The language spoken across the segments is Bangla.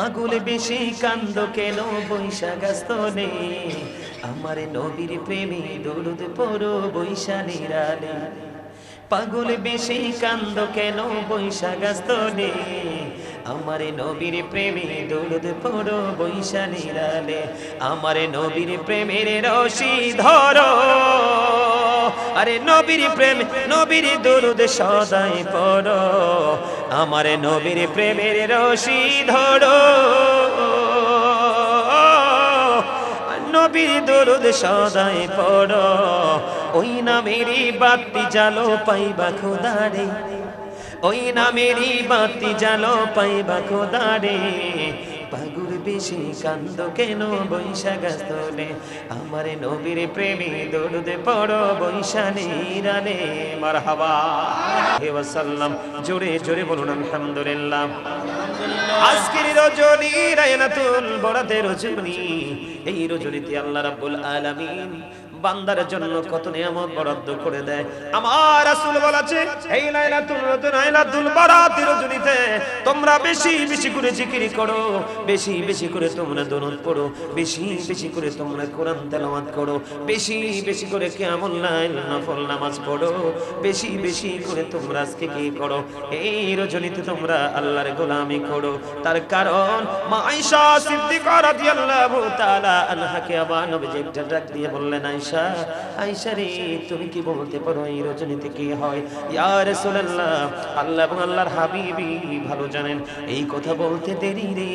পাগল বেশি কান্দ কেন? বৈশাখাস্তনে আমার নবীর প্রেমে দরুদ পড়ো বৈশা নিরালে পাগল বেশি কান্দ কেন? বৈশাখাস্তনে আমার নবীর প্রেমে দরুদ পড়ো বৈশা নিরালে আমার নবীর প্রেমের রশি ধরো। আরে নবীর প্রেম, নবীর দরুদ সদাই পড়ো। আমার নবীর প্রেমের রশি ধরো। নবীর দরুদ সদাই পড়ো। ওই নামেরই বাতি জালো পাইবা খোদারে ওই নামেরই বাতি জালো পাইবা খোদারে বেশি কান্দ কেন বৈশাখ স্থলে আমার নবীর প্রেমী দৌড়তে পড়ো বৈশানী রানে। মার হাবা ওয়াসাল্লাম, জোরে জোরে বলুন, আলহামদুলিল্লাহ। আজকের রজনী রায়নাতুল বড়াতে রজনী। এই রজনীতে আল্লাহ রাব্বুল আলামিন বান্দার জন্য কত নিয়ামত বরাদ্দ করে দেয়। আমার রাসূল বলেছে, এই লাইলাতুল রজনী লাইলাতুল বরাতের তোমরা বেশি বেশি করে জিকির করো, বেশি বেশি করে তোমরা দরুদ পড়ো, বেশি বেশি করে তোমরা কোরআন তেলাওয়াত করো, বেশি বেশি করে কিয়ামুল লাইল নফল নামাজ পড়ো, বেশি বেশি করে তোমরা আজকে কি করো? এই রজনীতে তোমরা আল্লাহর গোলামি করো। তার কারণ মা আয়েশা সিদ্দিকা রাদিয়াল্লাহু তাআলা আনহাকে আবার নবীজি একটা ডাক দিয়ে বললেন, আয়েশা আয়েশা রে, তুমি কি বলতে পারো এই রজনীতে হয়? ইয়া রাসূলুল্লাহ, আল্লাহ এবং আল্লাহর হাবিবি ভালো জানেন। এই কথা বলতে দেরি রে,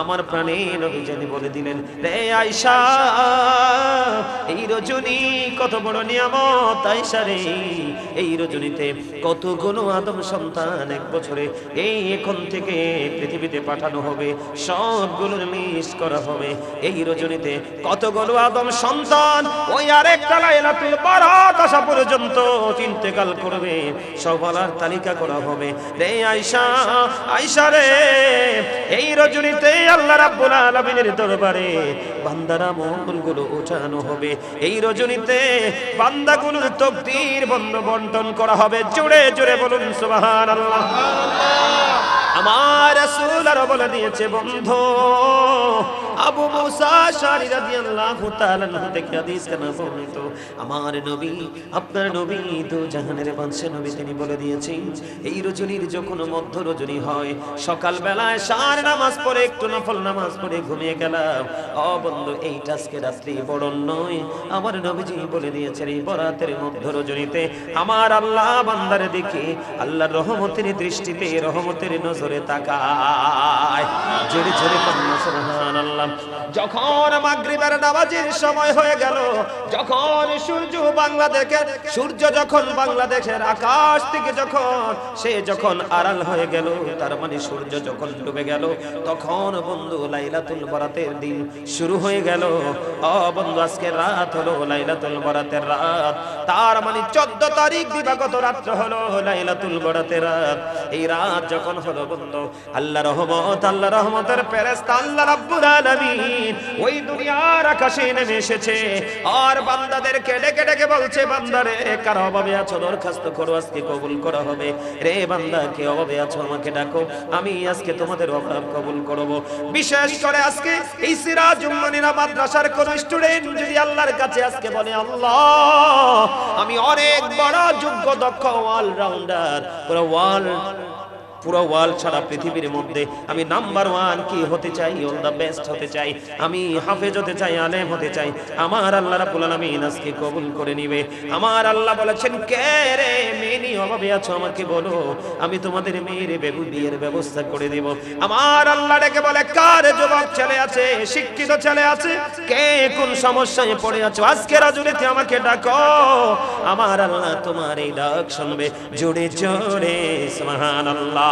আমার প্রাণে নবী বলে দিলেন, রে আয়েশা, এই রজনী কত বড় নিয়ামত আয়েশা রে। এই রজনীতে কতগুলো আদম সন্তান এক বছরে এই এখন থেকে পৃথিবীতে পাঠানো হবে, সবগুলোর লিস্ট করা হবে। এই রজনীতে কতগুলো আদম সন্তান, ওই আরেকটা লাইলাতুল বারাত আসা পর্যন্ত ইন্তেকাল করবে সবার তালিকা করা হবে। রে আয়েশা আয়েশা রে, এই রজনীতে আল্লাহ রাব্বুল আলামিনের দরবারে বান্দারা মঙ্গলগুলো ওঠানো হবে। এই রজনীতে বান্দা বান্দাগুলোর তকদির বন্ধ বন্টন করা হবে। জোরে জোরে বলুন, সুবহানাল্লাহ। আমার রাসূল আরও বলে দিয়েছে, বন্ধু আবু মুসা শারি রাদিয়াল্লাহু তাআলা আনহু থেকে হাদিস কেন বর্ণিত? আমার নবী, আপনার নবী তো জাহানের বাদশা নবী তিনি বলে দিয়েছেন, এই রজনীর যখন মধ্য রজনী হয় সকাল বেলায় সার নামাজ পড়ে, একটু নফল নামাজ পড়ে ঘুমিয়ে গেলাম। ও বন্ধু, এই আজকে রাত্রি বড় নয়। আমার নবীজি বলে দিয়েছেন, এই বরাতের মধ্য রজনীতে আমার আল্লাহ বান্দারে দেখে আল্লাহর রহমতের দৃষ্টিতে, রহমতের নজরে তাকায়। জোরে জোরে কন্যা সুবহানাল্লাহ। যখন মাগরিবের নামাজের সময় হয়ে গেল, যখন সূর্য বাংলাদেশের সূর্য যখন বাংলাদেশের আকাশ থেকে যখন সে যখন আড়াল হয়ে গেল, তার মানে সূর্য যখন ডুবে গেল, তখন বন্ধু লাইলাতুল বরাতের দিন শুরু হয়ে গেল। ও বন্ধু, আজকে রাত হলো লাইলাতুল বরাতের রাত। তার মানে চোদ্দ তারিখ দিবাগত রাত্র হলো লাইলাতুল বরাতের রাত। এই রাত যখন হলো বন্ধু আল্লাহ রহমত আল্লাহ রহমতের ফেরেশতা, আল্লাহ রাব্বুল আলামিন ওই দুনিয়ার আকাশে নেমে এসেছে। আর বান্দাদেরকে ডেকে ডেকে বলছে, বান্দারে, কার অভাবে আছো? দরখাস্ত করো, আজকে কবুল করা হবে। রে বান্দা, কে অভাবে আছো? আমাকে ডাকো, আমি আজকে তোমাদের অভাব কবুল করব। বিশেষ করে আজকে এই সিরাজ উম্মানিরা মাদ্রাসার কোন স্টুডেন্ট যদি আল্লাহর কাছে আজকে বলে, আল্লাহ, আমি অনেক বড় যোগ্য, দক্ষ অলরাউন্ডার পুরো ওয়ার্ল্ড পুরো ওয়ার্ল্ড সারা পৃথিবীর মধ্যে আমি নাম্বার ওয়ান কি হতে চাই? অল দ্য বেস্ট হতে চাই। আমি হাফেজ হতে চাই, আলেম হতে চাই। আমার আল্লাহ রাব্বুল আলামিন আজকে কবুল করে নিবে। আমার আল্লাহ বলেছেন, কে রে মেনি অভাবে আছো আমাকে বলো। আমি তোমাদের মেয়ের বেবু বিয়ের ব্যবস্থা করে দেব। আমার আল্লাহ ডেকে বলে, কার যুবক ছেলে আছে? শিক্ষিত ছেলে আছে? কে কোন সমস্যায় পড়ে আছো? আজকে রাজুরিতে আমাকে ডাকো। আমার আল্লাহ তোমার এই ডাক শুনবে। জোরে জোরে, সুবহানাল্লাহ।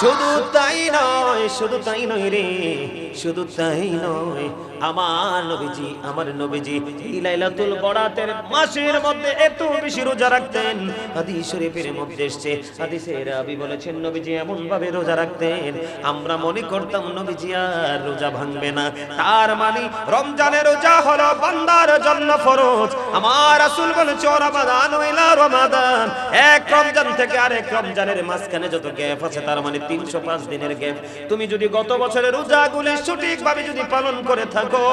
শুধু তাই নয়, শুধু তাই নয় রে, শুধু তাই নয়। আমার নবীজি আমার নবীজি লাইলাতুল বরাতের মাসের মধ্যে এত বেশি রোজা রাখতেন। হাদিস শরীফের মধ্যে এসেছে, হাদিসে রাবি বলেছেন, নবীজি এমন ভাবে রোজা রাখতেন, আমরা মনে করতাম, নবীজি আর রোজা ভাঙবে না। তার মানে রমজানের রোজা হলো বান্দার জন্য ফরজ। আমার রাসূল বলেছে রমাদান ওইলা রমাদান। এক রমজান থেকে আরেক রমজানের মাঝখানে যত গ্যাপ আছে, তার মানে তিনশো পাঁচ দিনের গ্যাপ তুমি যদি গত বছরের রোজাগুলি সঠিকভাবে যদি পালন করে থাকো,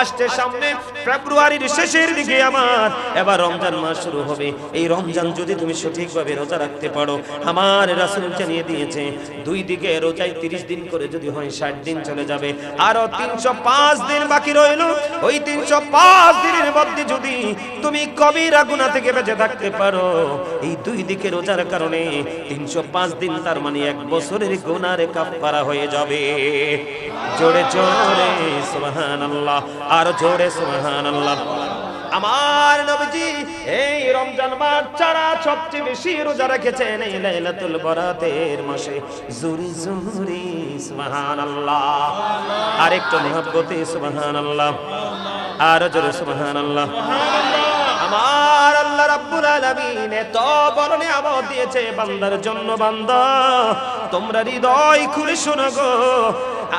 আসছে সামনে ফেব্রুয়ারির শেষের দিকে আমার। এবার রমজান মাস শুরু হবে। এই রমজান যদি তুমি সঠিকভাবে রোজা রাখতে পারো, আমার রাসূল জানিয়ে দিয়েছে, দুই দিকে রোজায় তিরিশ দিন করে যদি হয়, ষাট দিন চলে যাবে। আরও তিনশো পাঁচ দিন বাকি রইল। ওই তিনশো পাঁচ দিনের মধ্যে যদি তুমি কবিরা গুণা থেকে বেঁচে থাকতে পারো, এই দুই দিকে রোজার কারণে তিনশো পাঁচ দিন তার মানে এক বছরের গুণার কাফারা হয়ে যাবে। জোরে জোরে সুবহান আল্লাহ আর জোরে সুবহান আল্লাহ আমার নবীজি এই রমজান মাস ছাড়া সবচেয়ে বেশি রোজা রেখেছেন এই লাইলাতুল বরাতের মাসে। জুরি জুরি, সুবহানাল্লাহ। আরেকটু মহব্বতে, সুবহানাল্লাহ। আর জোরে, সুবহানাল্লাহ। আমার আল্লাহ রাব্বুল আলামিন এত বড় নিয়ামত দিয়েছে বান্দার জন্য বান্দা। তোমরা হৃদয় খুলে শোনো গো।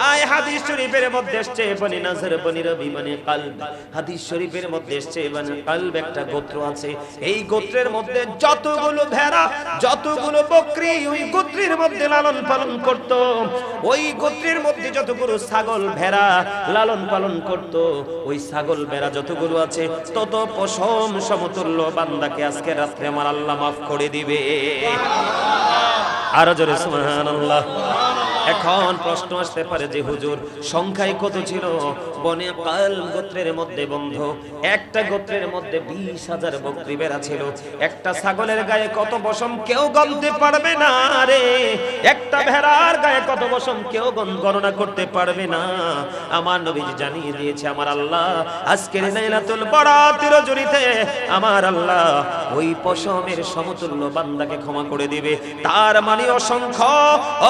আয় হাদিস শরীফের মধ্যে এসছে, বনি বনি রবি, বনি হাদিস শরীফের মধ্যে এসছে, বনি একটা গোত্র আছে। এই গোত্রের মধ্যে যতগুলো ভেড়া, যতগুলো বকরি, ওই গোত্রের মধ্যে লালন পালন করত। ওই গোত্রের মধ্যে যতগুলো ছাগল ভেড়া লালন পালন করত, ওই ছাগল ভেড়া যতগুলো আছে, তত পশম সমতুল্য বান্দাকে আজকে রাত্রে আমার আল্লাহ মাফ করে দিবে। আরও জোরে, সুবহানাল্লাহ। এখন প্রশ্ন আসতে পারে যে হুজুর, সংখ্যায় কত ছিল? বনে কাল গোত্রের মধ্যে বন্ধ, একটা গোত্রের মধ্যে বিশ হাজার বকরি বেড়া ছিল। একটা ছাগলের গায়ে কত বসম কেউ গণতে পারবে না রে। একটা ভেড়ার গায়ে কত বসম কেউ গণ- গণনা করতে পারবে না। আমার নবীজি জানিয়ে দিয়েছে, আমার আল্লাহ, আজকের লাইলাতুল বরাতের জড়িতে আমার আল্লাহ ওই পশমের সমতুল্য বান্দাকে ক্ষমা করে দিবে। তার মানে অসংখ্য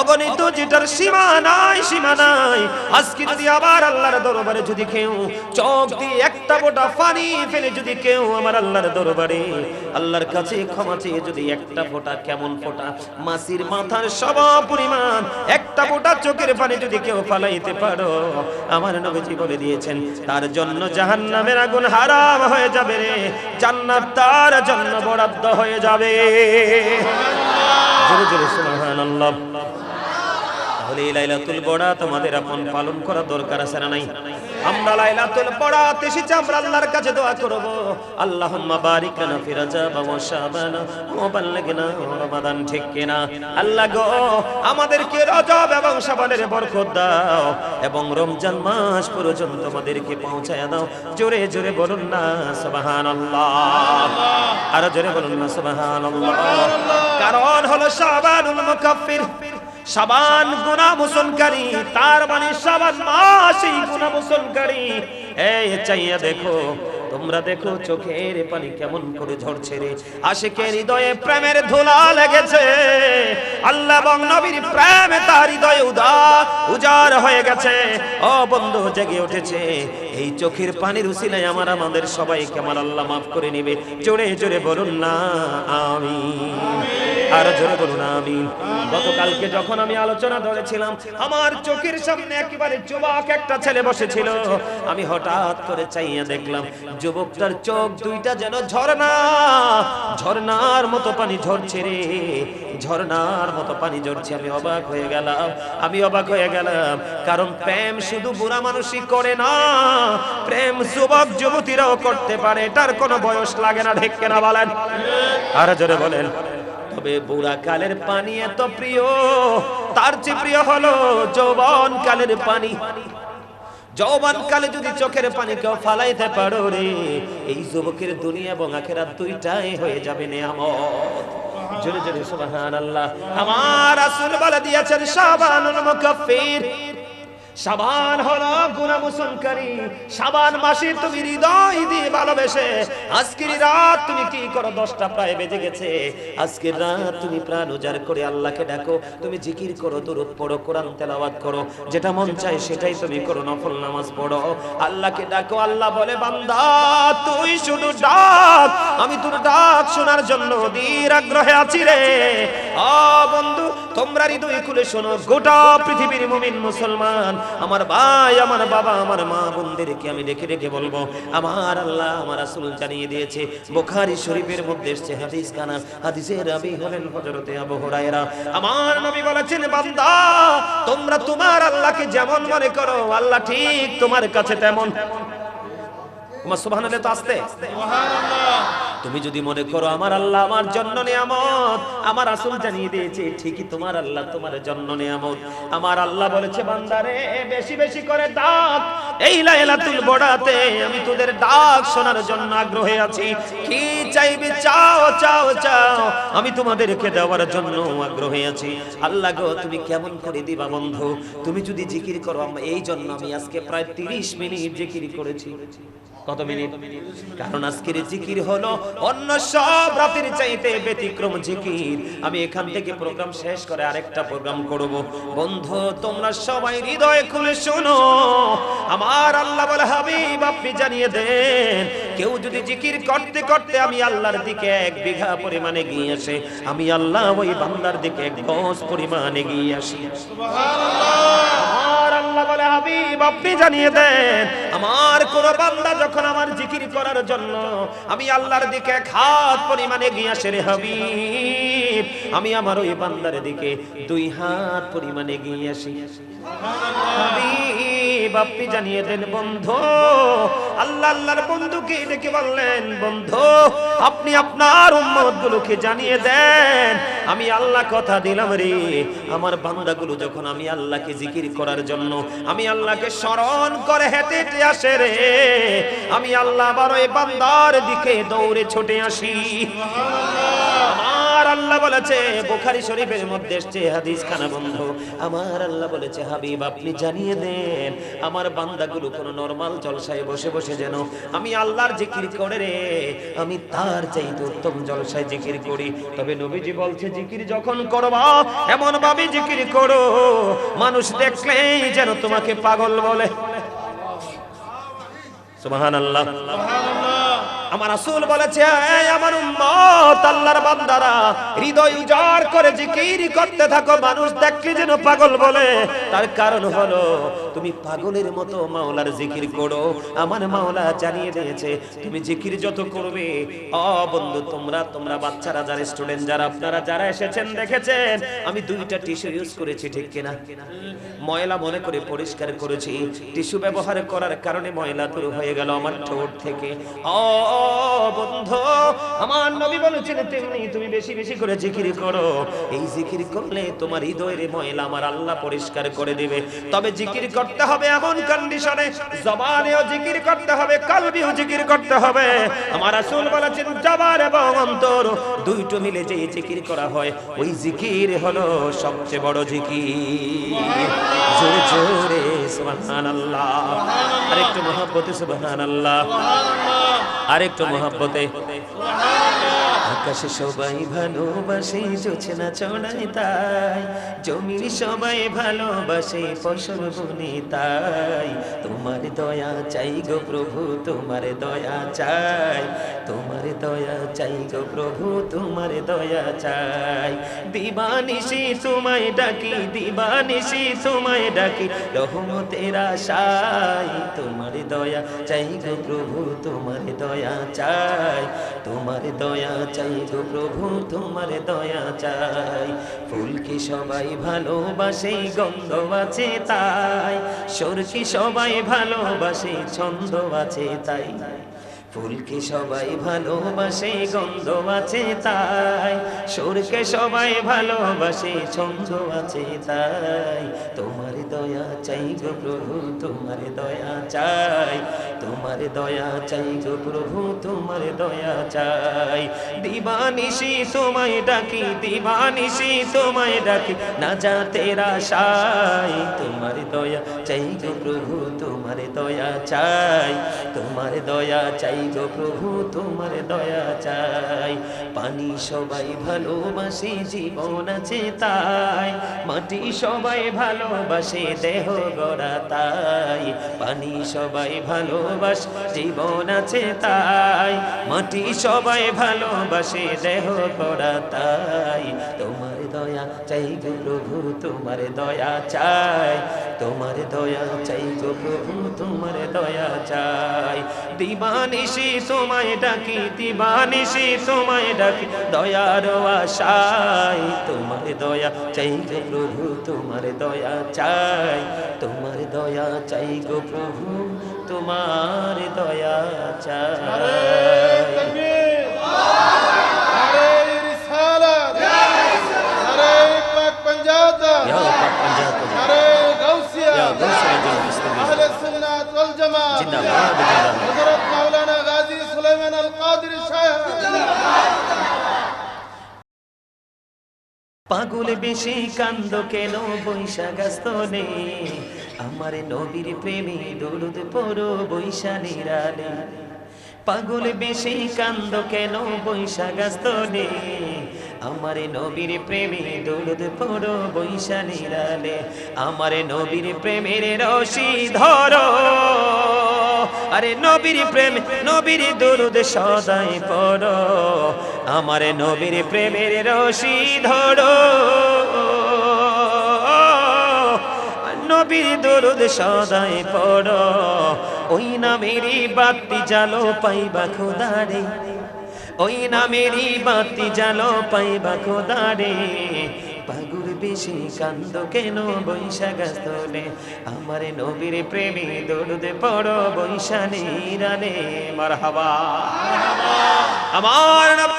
অগণিত যেটার সীমা নাই সীমা নাই। আজকে যদি আবার আল্লাহর দরবারে যদি কেউ চোখ দিয়ে একটা ফোঁটা পানি ফেলে যদি কেউ আমার আল্লাহর দরবারে আল্লাহর কাছে ক্ষমা চেয়ে যদি একটা ফোঁটা, কেমন ফোঁটা? মাসির মাথার সব পরিমাণ। একটা ফোঁটা চোখের পানি যদি কেউ ফালাইতে পারো, আমার নবীজি বলে দিয়েছেন, তার জন্য জাহান্নামের আগুন হারাম হয়ে যাবে রে। জান্নাত তার জন্য বরাদ্দ হয়ে যাবে। জোরে জোরে সুবহানাল্লাহ। তাহলে এই লাইলাতুল পালন করা দরকার আছে না নাই? আমরা লাইলাতুল আল্লাহর কাছে দোয়া করব। আল্লাহুম্মা বারিক লানা ফি ওয়া শাবান রমাদান, ঠিক কিনা? আল্লাহ গো, আমাদেরকে রজব এবং শাবানের বরকত দাও এবং রমজান মাস পর্যন্ত আমাদেরকে পৌঁছায় দাও। জোরে জোরে বলুন না, সুবহানাল্লাহ। আর জোরে বলুন না, সুবহানাল্লাহ। কারণ হলো শাবানুল মুকাফফির সাবান গুনা মোচনকারী তার মানে সাবান মাস গুনা মোচনকারী এই চাইয়া দেখো, তোমরা দেখো চোখের পানি কেমন করে ঝরছে রে। আশিকের হৃদয়ে প্রেমের ধুলা লেগেছে। আল্লাহ এবং নবীর প্রেমে তার হৃদয়ে উদা উজার হয়ে গেছে। ও বন্ধু, জেগে উঠেছে। এই চোখের পানির উসিলায় আমার, আমাদের সবাইকে আমার আল্লাহ মাফ করে নিবে। জোরে জোরে বলুন না আমি আর জোরে বলুন আমি গতকালকে যখন আমি আলোচনা ধরেছিলাম, আমার চোখের সামনে একেবারে যুবক একটা ছেলে বসেছিল। আমি হঠাৎ করে চাইয়া দেখলাম, যুবকটার চোখ দুইটা যেন ঝর্ণা, ঝর্ণার মতো পানি ঝরছে রে। ঝর্ণার মতো পানি ঝরছে, আমি অবাক হয়ে গেলাম। আমি অবাক হয়ে গেলাম, কারণ প্রেম শুধু বুড়া মানুষই করে না, প্রেম যুবক যুবতীরাও করতে পারে, এটার কোনো বয়স লাগে না, ঢেকে না বলেন। আর জোরে বলেন। তবে বুড়া কালের পানি এত প্রিয়, তার চেয়ে প্রিয় হলো যৌবন কালের পানি। যৌবন কালে যদি চোখের পানি কেউ ফালাইতে পারো রে, এই যুবকের দুনিয়া এবং আখেরাত দুইটাই হয়ে যাবে নিয়ামত। জোরে জোরে, সুবহানাল্লাহ। আমার রাসূল বলে দিয়েছেন, শাবানুল মুকাফফির। সাবান হলো গুনা মোচনকারী সাবান মাসে তুমি হৃদয় দিয়ে ভালোবেসে, আজকের রাত তুমি কি করো? দশটা প্রায় বেজে গেছে। আজকের রাত তুমি প্রাণ উজাড় করে আল্লাহকে ডাকো। তুমি জিকির করো, দরুদ পড়ো, কোরআন তেলাওয়াত করো। যেটা মন চায় সেটাই তুমি করো, নফল নামাজ পড়ো। আল্লাহকে ডাকো, আল্লাহ বলে, বান্দা, তুই শুধু ডাক। আমি তোর ডাক শোনার জন্য অধীর আগ্রহে আছি রে। আ বন্ধু, তোমরা হৃদয় খুলে শোনো, গোটা পৃথিবীর মুমিন মুসলমান। আমার ভাই, আমার বাবা, আমার মা বোনদেরকে আমি ডেকে ডেকে বলব, আমার আল্লাহ, আমার রাসূল জানিয়ে দিয়েছে, বুখারী শরীফের মধ্যে এসেছে হাদিস কানা, হাদিসের রাবি হলেন হযরতে আবু হুরায়রা। আমার নবী বলেছেন, বান্দা, তোমরা তোমার আল্লাহকে যেমন মনে করো, আল্লাহ ঠিক তোমার কাছে তেমন। তোমার সুবহানাল্লাহ, তো আসতে। তুমি যদি মনে করো আমার আল্লাহ আমার জন্য নিয়ামত, আমার আসল জানিয়ে দিয়েছে, ঠিকই তোমার আল্লাহ তোমার জন্য নিয়ামত। আমার আল্লাহ বলেছে বান্দারে বেশি বেশি করে ডাক। এই লাইলাতুল বড়াতে আমি তোদের ডাক শোনার জন্য আগ্রহে আছি। কি চাইবে? চাও চাও চাও। আমি তোমাদেরকে দেওয়ার জন্য আগ্রহে আছি। আল্লাহ গো, তুমি কেমন করে দিবা বন্ধু? তুমি যদি জিকির করো এই জন্য আমি আজকে প্রায় তিরিশ মিনিট জিকির করেছি। কত মিনিট? কারণ আজকের জিকির হলো অন্য সব রাতের চাইতে ব্যতিক্রম জিকির। আমি এখান থেকে প্রোগ্রাম শেষ করে আরেকটা প্রোগ্রাম করব। বন্ধু, তোমরা সবাই হৃদয়ে খুলে শোনো। আমার আল্লাহ বলে, হাবিব, আপনি জানিয়ে দেন, কেউ যদি জিকির করতে করতে আমি আল্লাহর দিকে এক বিঘা পরিমাণে গিয়ে আসে, আমি আল্লাহ ওই বান্দার দিকে এক গজ পরিমাণে গিয়ে আসি। বলে হাবিব, আপনি জানিয়ে দেন, আমার কোন বান্দা যখন আমার জিকির করার জন্য আমি আল্লাহর দিকে হাত পরিমাণে গিয়ে আসে রে হাবিব, আমি আমার ওই বান্দার দিকে দুই হাত পরিমাণে গিয়ে আসি। হাবিব আপনি জানিয়ে দেন, বন্ধু, আল্লাহ আল্লাহর বন্ধুকে ডেকে বললেন, বন্ধু, আপনি আপনার উম্মত গুলোকে জানিয়ে দেন, আমি আল্লাহ কথা দিলাম রে। আমার বান্দাগুলো যখন আমি আল্লাহকে জিকির করার জন্য, আমি আল্লাহকে স্মরণ করে হেঁটে হেঁটে আসে রে। আমি আল্লাহ ওই বান্দার দিকে দৌড়ে ছুটে আসি। আমার আল্লাহ বলেছে, বুখারী শরীফের মধ্যে এসছে হাদিস খানা বন্ধ। আমার আল্লাহ বলেছে, হাবিব, আপনি জানিয়ে দেন, আমার বান্দাগুলো কোনো নরমাল জলসায় বসে বসে যেন আমি আল্লাহর জিকির করে রে, আমি তার চাইতে উত্তম জলসায় জিকির করি। তবে নবীজি বলছে, জিকির যখন করবা, এমন ভাবে জিকির করো, মানুষ দেখলেই যেন তোমাকে পাগল বলে। সুবহানাল্লাহ। আমার রাসূল বলেছে এই আমার উম্মত, আল্লাহর বান্দারা, হৃদয় উজাড় করে জিকির করতে থাকো। মানুষ দেখলে যেন পাগল বলে। তার কারণ হলো তুমি পাগলের মতো মাওলার জিকির করো। আমার মাওলা জানিয়ে দিয়েছে, তুমি জিকির যত করবে। অ বন্ধু, তোমরা তোমরা বাচ্চারা, যারা স্টুডেন্ট যারা আপনারা, যারা এসেছেন, দেখেছেন, আমি দুইটা টিস্যু ইউজ করেছি, ঠিক কিনা? ময়লা মনে করে পরিষ্কার করেছি। টিস্যু ব্যবহার করার কারণে ময়লা দূর হয়ে গেল আমার ঠোঁট থেকে। ও বন্ধু, আমার নবী বলেছেন, তেমনি তুমি বেশি বেশি করে জিকির করো। এই জিকির করলে তোমার হৃদয়ের ময়লা আমার আল্লাহ পরিষ্কার করে দিবে। তবে জিকির করতে হবে এমন কন্ডিশনে জবানেও জিকির করতে হবে, কালবিও জিকির করতে হবে। আমার রাসূল বলেছেন, জবান এবং অন্তর দুইটো মিলে যে জিকির করা হয়, ওই জিকির হলো সবচেয়ে বড় জিকির। জোরে জোরে, সুবহানাল্লাহ। আরেকটু মহব্বতে, সুবহানাল্লাহ। আরেকটু মহব্বতে। আকাশে সবাই ভালোবাসে, জোছনা চড়াই তাই। জমির সবাই ভালোবাসে, ফসল বনে তাই। তোমার দয়া চাই গো প্রভু, তোমার দয়া চাই। তোমার দয়া চাই গো প্রভু, তোমার দয়া চাই। দিবানিশি তোমায় ডাকি, দিবানিশি তোমায় ডাকি, রহমতের আশাই তোমার দয়া চাই গো প্রভু, তোমার দয়া চাই। তোমার দয়া চাই গো প্রভু, তোমার দয়া চাই। ফুলকে সবাই ভালোবাসে, গন্ধ আছে তাই। সরকি সবাই ভালোবাসে, ছন্দ আছে তাই। ফুলকে সবাই ভালোবাসে, গন্ধ আছে তাই। সুরকে সবাই ভালোবাসে, ছন্দ আছে তাই। তোমার দয়া চাই গো প্রভু, তোমার দয়া চাই। তোমার দয়া চাই গো প্রভু, তোমার দয়া চাই। দিবানিশি তোমায় ডাকি, দিবানিশি তোমায় ডাকি, না যা তেরা সাই তোমার দয়া চাই গো প্রভু, তোমার দয়া চাই। তোমার দয়া চাই গো প্রভু তোমার দয়া চাই। পানি সবাই ভালোবাসে, জীবন আছে তাই। মাটি সবাই ভালোবাসে, দেহ গড়া তাই। পানি সবাই ভালোবাস, জীবন আছে তাই। মাটি সবাই ভালোবাসে, দেহ গড়া তাই। তোমার দয়া চাই গো প্রভু, তোমার দয়া চাই। তোমার দয়া চাই গো প্রভু, তোমার দয়া চাই। দিবানিশি তোমায় ডাকি, দিবানিশি তোমায় ডাকি, দয়ার আশাই তোমার দয়া চাই গো প্রভু, তোমার দয়া চাই। তোমার দয়া চাই গো প্রভু, তোমার দয়া চাই। পাগুল বেশি কান্দ কেন বৈশাখাস্ত বৈশাখাস্তনে আমার নবীর প্রেমী দুলুদ পরো বৈশালীরা পাগুল বেশি কান্দ কেন বৈশাখাস্ত বৈশাখাস্তনে আমার নবীর প্রেমে দরুদ পড়ো বৈশা নিরালে। আমার নবীর প্রেমের রশি ধরো। আরে নবীর প্রেম, নবীর দরুদ সদাই পড়ো। আমার নবীর প্রেমের রশি ধরো। নবীর দরুদ সদাই পড়ো। ওই নামেরই বাতি জালো পাইবা খোদারে। ওই নামেরই বাতি জালো পাইবা খোদারে। পাগুর বেশি কান্দ কেন বৈশাখাস্তলে আমার নবীর প্রেমী দৌড়ুদে পড়ো বৈশানী রানে মার হাবা আমার